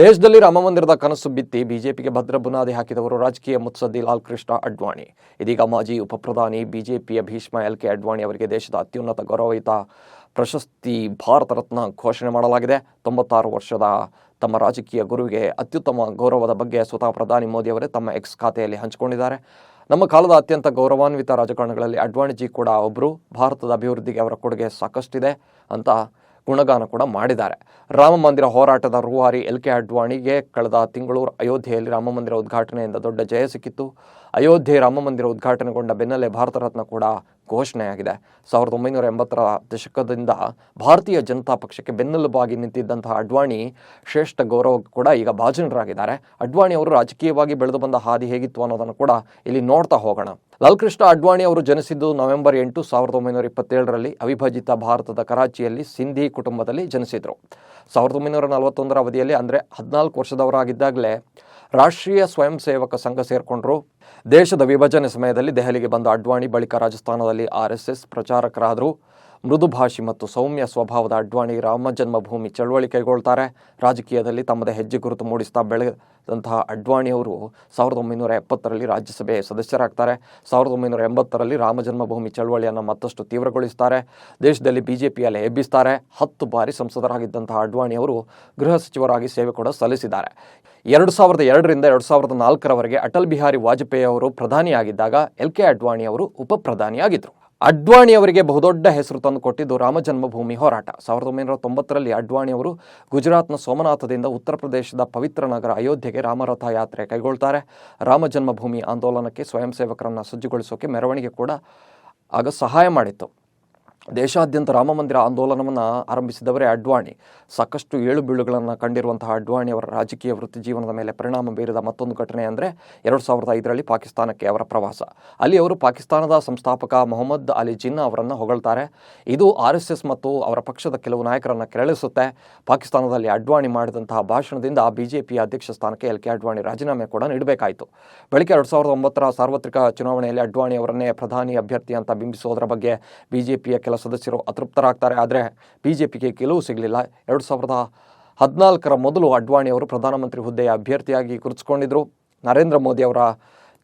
ದೇಶದಲ್ಲಿ ರಾಮಮಂದಿರದ ಕನಸು ಬಿತ್ತಿ ಬಿಜೆಪಿಗೆ ಭದ್ರ ಬುನಾದಿ ಹಾಕಿದವರು ರಾಜಕೀಯ ಮುತ್ಸದ್ದಿ ಲಾಲ್ ಕೃಷ್ಣ ಅಡ್ವಾಣಿ. ಇದೀಗ ಮಾಜಿ ಉಪಪ್ರಧಾನಿ ಬಿಜೆಪಿಯ ಭೀಷ್ಮ ಎಲ್ ಕೆ ಅಡ್ವಾಣಿ ಅವರಿಗೆ ದೇಶದ ಅತ್ಯುನ್ನತ ಗೌರವಯುತ ಪ್ರಶಸ್ತಿ ಭಾರತ ರತ್ನ ಘೋಷಣೆ ಮಾಡಲಾಗಿದೆ. ತೊಂಬತ್ತಾರು ವರ್ಷದ ತಮ್ಮ ರಾಜಕೀಯ ಗುರುವಿಗೆ ಅತ್ಯುತ್ತಮ ಗೌರವದ ಬಗ್ಗೆ ಸ್ವತಃ ಪ್ರಧಾನಿ ಮೋದಿ ಅವರೇ ತಮ್ಮ ಎಕ್ಸ್ ಖಾತೆಯಲ್ಲಿ ಹಂಚಿಕೊಂಡಿದ್ದಾರೆ. ನಮ್ಮ ಕಾಲದ ಅತ್ಯಂತ ಗೌರವಾನ್ವಿತ ರಾಜಕಾರಣಗಳಲ್ಲಿ ಅಡ್ವಾಣಿಜಿ ಕೂಡ ಒಬ್ಬರು ಭಾರತದ ಅಭಿವೃದ್ಧಿಗೆ ಅವರ ಕೊಡುಗೆ ಸಾಕಷ್ಟಿದೆ. ಅಂತ ಗುಣಗಾನ ಕೂಡ ಮಾಡಿದ್ದಾರೆ. ರಾಮ ಮಂದಿರ ಹೋರಾಟದ ರೂವಾರಿ ಎಲ್ ಕೆ ಅಡ್ವಾಣಿಗೆ ಕಳೆದ ತಿಂಗಳು ಅಯೋಧ್ಯೆಯಲ್ಲಿ ರಾಮ ಮಂದಿರ ಉದ್ಘಾಟನೆಯಿಂದ ದೊಡ್ಡ ಜಯ ಸಿಕ್ಕಿತ್ತು. ಅಯೋಧ್ಯೆ ರಾಮ ಮಂದಿರ ಉದ್ಘಾಟನೆಗೊಂಡ ಬೆನ್ನಲ್ಲೇ ಭಾರತ ರತ್ನ ಕೂಡ ಘೋಷಣೆಯಾಗಿದೆ. ಸಾವಿರದ ಒಂಬೈನೂರ ಎಂಬತ್ತರ ದಶಕದಿಂದ ಭಾರತೀಯ ಜನತಾ ಪಕ್ಷಕ್ಕೆ ಬೆನ್ನೆಲುಬಾಗಿ ನಿಂತಿದ್ದಂತಹ ಅಡ್ವಾಣಿ ಶ್ರೇಷ್ಠ ಗೌರವ ಕೂಡ ಈಗ ಭಾಜನರಾಗಿದ್ದಾರೆ. ಅಡ್ವಾಣಿ ಅವರು ರಾಜಕೀಯವಾಗಿ ಬೆಳೆದು ಬಂದ ಹಾದಿ ಹೇಗಿತ್ತು ಅನ್ನೋದನ್ನು ಕೂಡ ಇಲ್ಲಿ ನೋಡ್ತಾ ಹೋಗೋಣ. ಲಾಲ್ಕೃಷ್ಣ ಅಡ್ವಾಣಿ ಅವರು ಜನಿಸಿದ್ದು ನವೆಂಬರ್ ಎಂಟು ಸಾವಿರದ ಒಂಬೈನೂರ ಇಪ್ಪತ್ತೇಳರಲ್ಲಿ ಅವಿಭಜಿತ ಭಾರತದ ಕರಾಚಿಯಲ್ಲಿ ಸಿಂಧಿ ಕುಟುಂಬದಲ್ಲಿ ಜನಿಸಿದರು. ಸಾವಿರದ ಒಂಬೈನೂರ ನಲವತ್ತೊಂದರ ಅವಧಿಯಲ್ಲಿ ಅಂದರೆ ಹದಿನಾಲ್ಕು ವರ್ಷದವರಾಗಿದ್ದಾಗಲೇ ರಾಷ್ಟ್ರೀಯ ಸ್ವಯಂ ಸೇವಕ ಸಂಘ ಸೇರಿಕೊಂಡ್ರು. ದೇಶದ ವಿಭಜನೆ ಸಮಯದಲ್ಲಿ ದೆಹಲಿಗೆ ಬಂದ ಅಡ್ವಾಣಿ ಬಳಿಕ ರಾಜಸ್ಥಾನದಲ್ಲಿ ಆರ್ಎಸ್ಎಸ್ ಎಸ್ ಎಸ್ ಪ್ರಚಾರಕರಾದರು. ಮೃದುಭಾಷಿ ಮತ್ತು ಸೌಮ್ಯ ಸ್ವಭಾವದ ಅಡ್ವಾಣಿ ರಾಮ ಜನ್ಮಭೂಮಿ ಚಳವಳಿ ಕೈಗೊಳ್ತಾರೆ. ರಾಜಕೀಯದಲ್ಲಿ ತಮ್ಮದೇ ಹೆಜ್ಜೆ ಗುರುತು ಮೂಡಿಸ್ತಾ ಬೆಳೆದಂತಹ ಅಡ್ವಾಣಿ ಅವರು ಸಾವಿರದ ಒಂಬೈನೂರ ಎಪ್ಪತ್ತರಲ್ಲಿ ರಾಜ್ಯಸಭೆ ಸದಸ್ಯರಾಗ್ತಾರೆ. ಸಾವಿರದ ಒಂಬೈನೂರ ಎಂಬತ್ತರಲ್ಲಿ ರಾಮ ಜನ್ಮಭೂಮಿ ಚಳವಳಿಯನ್ನು ಮತ್ತಷ್ಟು ತೀವ್ರಗೊಳಿಸ್ತಾರೆ ದೇಶದಲ್ಲಿ ಬಿಜೆಪಿಯಲ್ಲಿ ಎಬ್ಬಿಸ್ತಾರೆ ಹತ್ತು ಬಾರಿ ಸಂಸದರಾಗಿದ್ದಂತಹ ಅಡ್ವಾಣಿ ಅವರು ಗೃಹ ಸಚಿವರಾಗಿ ಸೇವೆ ಕೂಡ ಸಲ್ಲಿಸಿದ್ದಾರೆ. ಎರಡು ಸಾವಿರದ ಎರಡರಿಂದ ಎರಡು ಸಾವಿರದ ನಾಲ್ಕರವರೆಗೆ ಅಟಲ್ ಬಿಹಾರಿ ವಾಜಪೇಯಿ ಅವರು ಪ್ರಧಾನಿಯಾಗಿದ್ದಾಗ ಎಲ್ ಕೆ ಅಡ್ವಾಣಿ ಅವರು ಉಪ ಪ್ರಧಾನಿಯಾಗಿದ್ದರು ಅಡ್ವಾಣಿ ಅವರಿಗೆ ಬಹುದೊಡ್ಡ ಹೆಸರು ತಂದು ಕೊಟ್ಟಿದ್ದು ರಾಮ ಜನ್ಮಭೂಮಿ ಹೋರಾಟ. ಸಾವಿರದ ಒಂಬೈನೂರ ತೊಂಬತ್ತರಲ್ಲಿ ಅಡ್ವಾಣಿ ಅವರು ಗುಜರಾತ್ನ ಸೋಮನಾಥದಿಂದ ಉತ್ತರ ಪ್ರದೇಶದ ಪವಿತ್ರ ನಗರ ಅಯೋಧ್ಯೆಗೆ ರಾಮರಥ ಯಾತ್ರೆ ಕೈಗೊಳ್ತಾರೆ. ರಾಮ ಜನ್ಮಭೂಮಿ ಆಂದೋಲನಕ್ಕೆ ಸ್ವಯಂ ಸೇವಕರನ್ನು ಸಜ್ಜುಗೊಳಿಸೋಕೆ ಮೆರವಣಿಗೆ ಕೂಡ ಆಗ ಸಹಾಯ ಮಾಡಿತ್ತು. ದೇಶಾದ್ಯಂತ ರಾಮಮಂದಿರ ಆಂದೋಲನವನ್ನು ಆರಂಭಿಸಿದವರೇ ಅಡ್ವಾಣಿ. ಸಾಕಷ್ಟು ಏಳು ಬೀಳುಗಳನ್ನು ಕಂಡಿರುವಂತಹ ಅಡ್ವಾಣಿ ಅವರ ರಾಜಕೀಯ ವೃತ್ತಿ ಜೀವನದ ಮೇಲೆ ಪರಿಣಾಮ ಬೀರಿದ ಮತ್ತೊಂದು ಘಟನೆ ಅಂದರೆ ಎರಡು ಸಾವಿರದ ಐದರಲ್ಲಿ ಪಾಕಿಸ್ತಾನಕ್ಕೆ ಅವರ ಪ್ರವಾಸ. ಅಲ್ಲಿ ಅವರು ಪಾಕಿಸ್ತಾನದ ಸಂಸ್ಥಾಪಕ ಮೊಹಮ್ಮದ್ ಅಲಿ ಜಿನ್ನಾ ಅವರನ್ನು ಹೊಗಳ್ತಾರೆ. ಇದು ಆರ್ ಎಸ್ ಮತ್ತು ಅವರ ಪಕ್ಷದ ಕೆಲವು ನಾಯಕರನ್ನು ಕೆರಳಿಸುತ್ತೆ. ಪಾಕಿಸ್ತಾನದಲ್ಲಿ ಅಡ್ವಾಣಿ ಮಾಡಿದಂತಹ ಭಾಷಣದಿಂದ ಬಿಜೆಪಿ ಅಧ್ಯಕ್ಷ ಸ್ಥಾನಕ್ಕೆ ಎಲ್ ಕೆ ಅಡ್ವಾಣಿ ರಾಜೀನಾಮೆ ಕೂಡ ನೀಡಬೇಕಾಯಿತು. ಬೆಳಗ್ಗೆ ಎರಡು ಸಾವಿರದ ಒಂಬತ್ತರ ಸಾರ್ವತ್ರಿಕ ಚುನಾವಣೆಯಲ್ಲಿ ಅಡ್ವಾಣಿ ಅವರನ್ನೇ ಪ್ರಧಾನಿ ಅಭ್ಯರ್ಥಿ ಅಂತ ಬಿಂಬಿಸೋದರ ಬಗ್ಗೆ ಬಿಜೆಪಿಯ ಕೆಲ ಸದಸ್ಯರು ಅತೃಪ್ತರಾಗ್ತಾರೆ. ಆದರೆ ಬಿಜೆಪಿಗೆ ಗೆಲುವು ಸಿಗಲಿಲ್ಲ. ಎರಡು ಸಾವಿರದ ಹದಿನಾಲ್ಕರ ಮೊದಲು ಅಡ್ವಾಣಿ ಅವರು ಪ್ರಧಾನಮಂತ್ರಿ ಹುದ್ದೆಯ ಅಭ್ಯರ್ಥಿಯಾಗಿ ಗುರುತಿಸಿಕೊಂಡಿದ್ದರು ನರೇಂದ್ರ ಮೋದಿ ಅವರ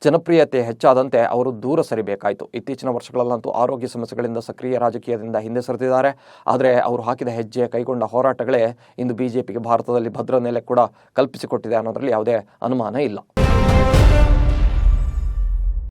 ಜನಪ್ರಿಯತೆ ಹೆಚ್ಚಾದಂತೆ ಅವರು ದೂರ ಸರಿಬೇಕಾಯಿತು. ಇತ್ತೀಚಿನ ವರ್ಷಗಳಲ್ಲಂತೂ ಆರೋಗ್ಯ ಸಮಸ್ಯೆಗಳಿಂದ ಸಕ್ರಿಯ ರಾಜಕೀಯದಿಂದ ಹಿಂದೆ ಸರಿದಿದ್ದಾರೆ. ಆದರೆ ಅವರು ಹಾಕಿದ ಹೆಜ್ಜೆ ಕೈಗೊಂಡ ಹೋರಾಟಗಳೇ ಇಂದು ಬಿಜೆಪಿಗೆ ಭಾರತದಲ್ಲಿ ಭದ್ರ ನೆಲೆ ಕೂಡ ಕಲ್ಪಿಸಿಕೊಟ್ಟಿದೆ ಅನ್ನೋದರಲ್ಲಿ ಯಾವುದೇ ಅನುಮಾನ ಇಲ್ಲ.